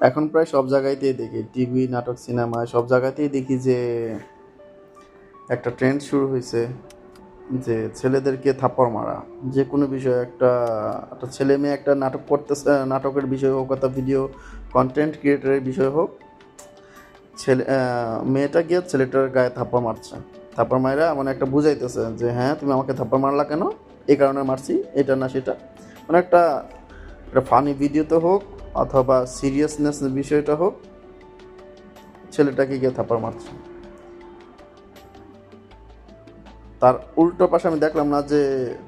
এখন প্রায় সব জায়গাতেই দেখি, টিভি, নাটক সিনেমায় সব জায়গাতেই দেখি যে একটা ট্রেন্ড শুরু হয়েছে যে ছেলেদেরকে থাপ্পড় মারা। যে কোনো বিষয়ে একটা একটা ছেলে মেয়ে একটা নাটক করতেছে, নাটকের বিষয় হোক অথবা ভিডিও কন্টেন্ট ক্রিয়েটারের বিষয় হোক, ছেলে মেয়েটা গিয়ে ছেলেটার গায়ে থাপ্পড় মারছে। থাপ্পড় মারা মানে একটা বুঝাইতেছে যে হ্যাঁ তুমি আমাকে থাপ্পড় মারলা কেন? এই কারণে মারছি, এটা না সেটা। মানে একটা একটা ফানি ভিডিওতে হোক অথবা সিরিয়াসনেস বিষয়টা হোক, ছেলেটাকে গিয়ে থাপ্পড় মারছে। তার উল্টো পাশে আমি দেখলাম না যে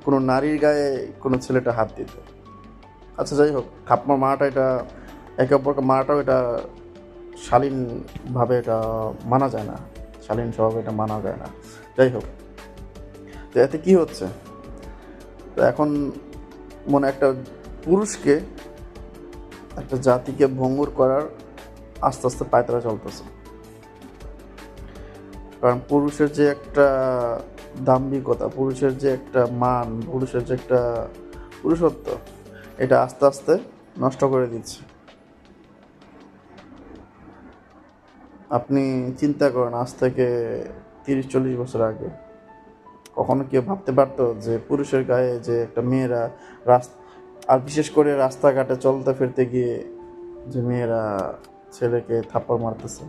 কোনো নারীর গায়ে কোনো ছেলেটা হাত দিত। আচ্ছা যাই হোক, থাপ্পড় মারাটা এটা, একে অপরকে মারাটাও এটা শালীনভাবে এটা মানা যায় না। শালীন স্বভাবে এটা মানা যায় না। যাই হোক, তো এতে কী হচ্ছে? তো এখন মনে একটা পুরুষকে একটা জাতিকে ভঙ্গুর করার আস্তে আস্তে পায়তারা চলতেছে। কারণ পুরুষের যে একটা দাম্ভিকতা, পুরুষের যে একটা মান, পুরুষের যে একটা পুরুষত্ব, এটা আস্তে আস্তে নষ্ট করে দিচ্ছে। আপনি চিন্তা করেন, আজ থেকে তিরিশ, চল্লিশ বছর আগে কখনো কেউ ভাবতে পারতো যে পুরুষের গায়ে যে একটা মেয়েরা রাস্তা আর বিশেষ করে রাস্তাঘাটে চলতে ফিরতে গিয়ে যে মেয়েরা ছেলেকে থাপ্পড় মারতেছে।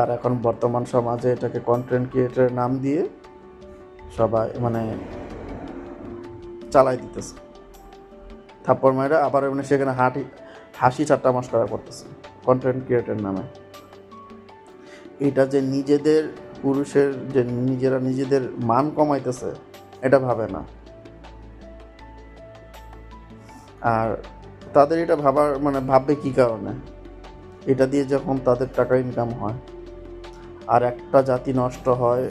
আর এখন বর্তমান সমাজে এটাকে কন্টেন্ট ক্রিয়েটারের নাম দিয়ে সবাই মানে চালাই দিতেছে। থাপ্পড় মায়েরা আবার মানে সেখানে হাঁটি, হাসি ঠাট্টা মস্করা করতেছে কন্টেন্ট ক্রিয়েটার নামে। এটা যে নিজেদের পুরুষের যে নিজেরা নিজেদের মান কমাইতেছে, এটা ভাবে না। আর তাদের এটা ভাবার মানে ভাববে কি কারণে? এটা দিয়ে যখন তাদের টাকা ইনকাম হয় আর একটা জাতি নষ্ট হয়,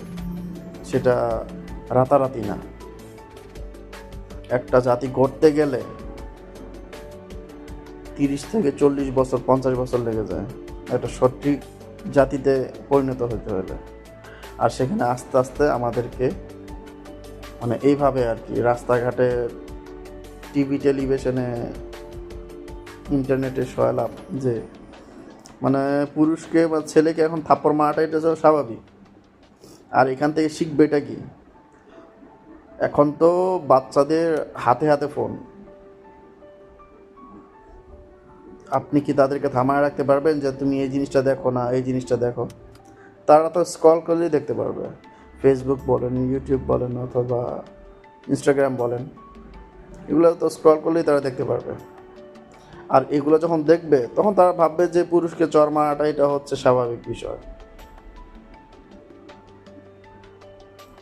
সেটা রাতারাতি না। একটা জাতি গড়তে গেলে তিরিশ থেকে চল্লিশ বছর, পঞ্চাশ বছর লেগে যায়। একটা সঠিক জাতিতে পরিণত হতে হলে। আর সেখানে আস্তে আস্তে আমাদেরকে মানে এইভাবে আর কি রাস্তাঘাটে টিভি টেলিভিশনে ইন্টারনেটে সয়ালাম যে মানে পুরুষকে বা ছেলেকে এখন থাপ্পড় মারাটা এটা স্বাভাবিক। আর এখান থেকে শিখবে এটা কি? এখন তো বাচ্চাদের হাতে হাতে ফোন। আপনি কি তাদেরকে থামায় রাখতে পারবেন যে, তুমি এই জিনিসটা দেখো না, এই জিনিসটা দেখো তারা তো স্ক্রল করলেই দেখতে পারবে। ফেসবুক বলেন ইউটিউব বলেন, অথবা ইনস্টাগ্রাম বলেন। এগুলো তো স্ক্রল করলেই তারা দেখতে পারবে। আর এগুলো যখন দেখবে, তখন তারা ভাববে যে পুরুষকে চর মারাটা এটা হচ্ছে স্বাভাবিক বিষয়।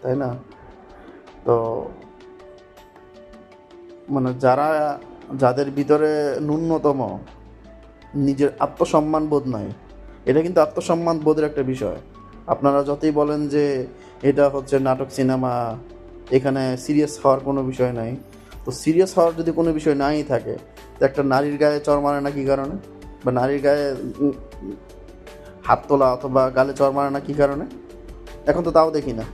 তাই না? তো মানে যারা, যাদের ভিতরে ন্যূনতম নিজের আত্মসম্মান বোধ নাই, এটা কিন্তু আত্মসম্মান বোধের একটা বিষয়। আপনারা যতই বলেন যে এটা হচ্ছে নাটক, সিনেমা, এখানে সিরিয়াস হওয়ার কোনো বিষয় নাই। তো সিরিয়াস হওয়ার যদি কোনো বিষয় নাই থাকে একটা নারীর গায়ে চর মারে না কী কারণে? বা নারীর গায়ে হাত তোলা অথবা গালে চর মারে না কী কারণে? এখন তো তাও দেখি না।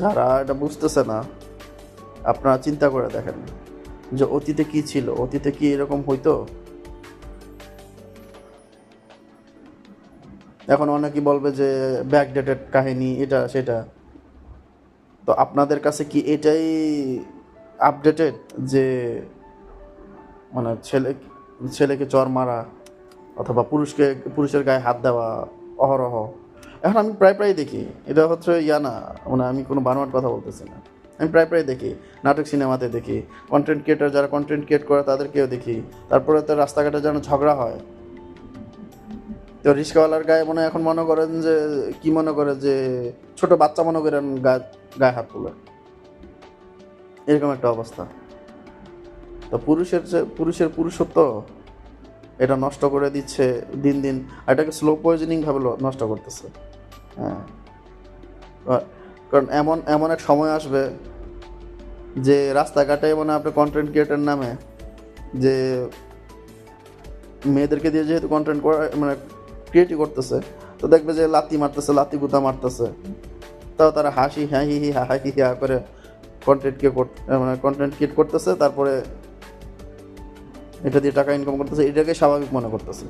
যারা এটা বুঝতেছে না, আপনারা চিন্তা করে দেখেন যে অতীতে কি ছিল, অতীতে কি এরকম হইতো? এখন অনেকেই বলবে যে ব্যাকডেটেড কাহিনী, এটা, সেটা। তো আপনাদের কাছে কি এটাই আপডেটেড যে মানে ছেলে, ছেলেকে চর মারা অথবা পুরুষকে, পুরুষের গায়ে হাত দেওয়া অহরহ? এখন আমি প্রায় প্রায় দেখি। এটা হচ্ছে ইয়া না মানে আমি কোনো বানোয়ার কথা বলতেছি না। আমি প্রায় প্রায় দেখি, নাটক সিনেমাতে দেখি কন্টেন্ট ক্রিয়েটার যারা কন্টেন্ট ক্রিয়েট করে তাদেরকেও দেখি। তারপরে তো রাস্তাঘাটে যেন ঝগড়া হয় তো রিক্সাওয়ালার গায়ে মনে এখন মনে করেন যে, কি মনে করে যে, ছোট বাচ্চা মনে করেন গায়ে গায়ে হাত তুলে। এরকম একটা অবস্থা। তো পুরুষের যে পুরুষের পুরুষত্ব, এটা নষ্ট করে দিচ্ছে দিন দিন এটাকে স্লো পয়জনিং ভাবে নষ্ট করতেছে। হ্যাঁ। কারণ এমন এমন এক সময় আসবে যে রাস্তাঘাটে মানে আপনি কন্টেন্ট ক্রিয়েটার নামে যে, মেয়েদেরকে দিয়ে যেহেতু কন্টেন্ট করা মানে ক্রিয়েটই করতেছে, তো দেখবে যে লাতি মারতেছে লাতি গুতা মারতেছে। তাও তারা হাসি হ্যাঁ হি হি, হা হা, হি, হা করে কন্টেন্ট কে মানে কন্টেন্ট ক্রিয়েট করতেছে, তারপরে এটা দিয়ে টাকা ইনকাম করতেছে, এটাকে স্বাভাবিক মনে করতেছে।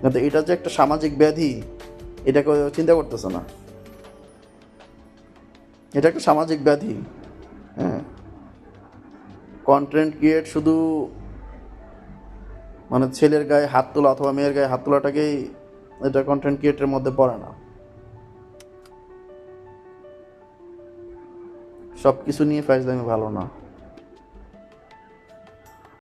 কিন্তু এটা যে একটা সামাজিক ব্যাধি এটাকে চিন্তা করতেছে না। এটা একটা সামাজিক ব্যাধি হ্যাঁ। কন্টেন্ট ক্রিয়েট শুধু মানে ছেলের গায়ে হাত তোলা অথবা মেয়ের গায়ে হাত তোলাটাকেই এটা কন্টেন্ট ক্রিয়েটের মধ্যে পড়ে না। সব কিছু নিয়ে ফাইজলামি ভালো না।